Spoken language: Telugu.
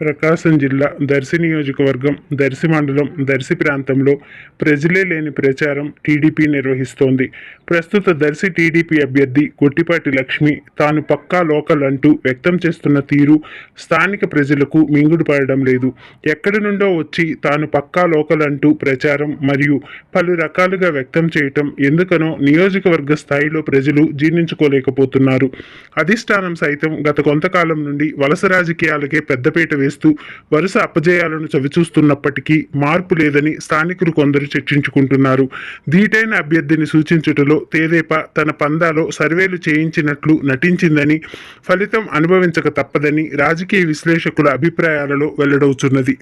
ప్రకాశం జిల్లా దర్శి నియోజకవర్గం దర్శి మండలం దర్శి ప్రాంతంలో ప్రజలే లేని ప్రచారం టీడీపీ నిర్వహిస్తోంది. ప్రస్తుత దర్శి టీడీపీ అభ్యర్థి గుట్టిపాటి లక్ష్మి తాను పక్కా లోకల్ అంటూ వ్యక్తం చేస్తున్న తీరు స్థానిక ప్రజలకు మింగుడు పడడం లేదు. ఎక్కడి నుండో వచ్చి తాను పక్కా లోకల్ అంటూ ప్రచారం మరియు పలు రకాలుగా వ్యక్తం చేయటం ఎందుకనో నియోజకవర్గ స్థాయిలో ప్రజలు జీర్ణించుకోలేకపోతున్నారు. అధిష్టానం సైతం గత కొంతకాలం నుండి వలస రాజకీయాలకే పెద్దపీట వేస్తూ వరుస అపజయాలను చవిచూస్తున్నప్పటికీ మార్పు లేదని స్థానికులు కొందరు చర్చించుకుంటున్నారు. ధీటైన అభ్యర్థిని సూచించుటలో తేదేపా తన పందాలో సర్వేలు చేయించినట్లు నటించిందని ఫలితం అనుభవించక తప్పదని రాజకీయ విశ్లేషకుల అభిప్రాయాలలో వెల్లడవుతున్నది